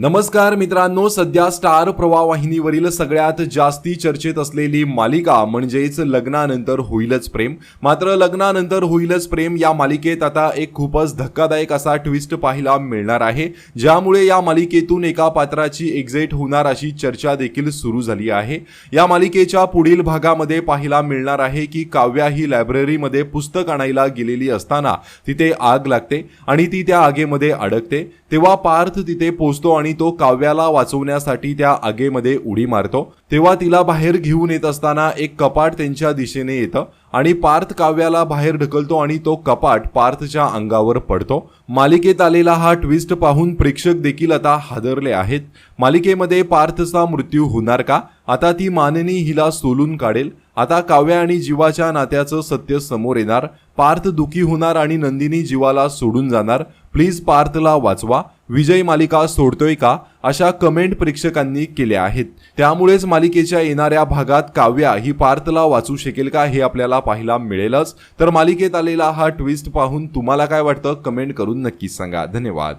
नमस्कार मित्रांनो सध्या स्टार प्रवाह वाहिनीवरील सगळ्यात जास्ती चर्चेत असलेली मालिका म्हणजेच लग्नानंतर होईलच प्रेम. मात्र लग्नानंतर होईलच प्रेम या मालिकेत आता एक खूपच धक्कादायक असा ट्विस्ट पाहायला मिळणार आहे. ज्यामुळे या मालिकेतून एका पात्राची एक्झिट होणार अशी चर्चा देखील सुरू झाली आहे. या मालिकेच्या पुढील भागामध्ये पाहायला मिळणार आहे की काव्या ही लायब्ररीमध्ये पुस्तक आणायला गेलेली असताना तिथे आग लागते आणि ती त्या आगेमध्ये अडकते. तेव्हा पार्थ तिथे पोचतो आणि तो काव्याला वाचवण्यासाठी त्या आगेमध्ये उडी मारतो. तेव्हा तिला बाहेर घेऊन येत असताना एक कपाट त्यांच्या दिशेने येतं आणि पार्थ काव्याला बाहेर ढकलतो आणि तो कपाट पार्थच्या अंगावर पडतो. मालिकेत आलेला हा ट्विस्ट पाहून प्रेक्षक देखील आता हादरले आहेत. मालिकेमध्ये पार्थचा मृत्यू होणार का? आता ती माननी हिला सोलून काढेल. आता काव्या आणि जीवाच्या नात्याचं सत्य समोर येणार. पार्थ दुखी होणार आणि नंदिनी जीवाला सोडून जाणार. प्लीज पार्थला वाचवा. विजय मालिका सोडतोय का? अशा कमेंट प्रेक्षकांनी केल्या आहेत. त्यामुळेच मालिकेच्या येणाऱ्या भागात काव्या ही पार्थला वाचू शकेल का हे आपल्याला पाहायला मिळेलच. तर मालिकेत आलेला हा ट्विस्ट पाहून तुम्हाला काय वाटतं? कमेंट करून नक्कीच सांगा. धन्यवाद.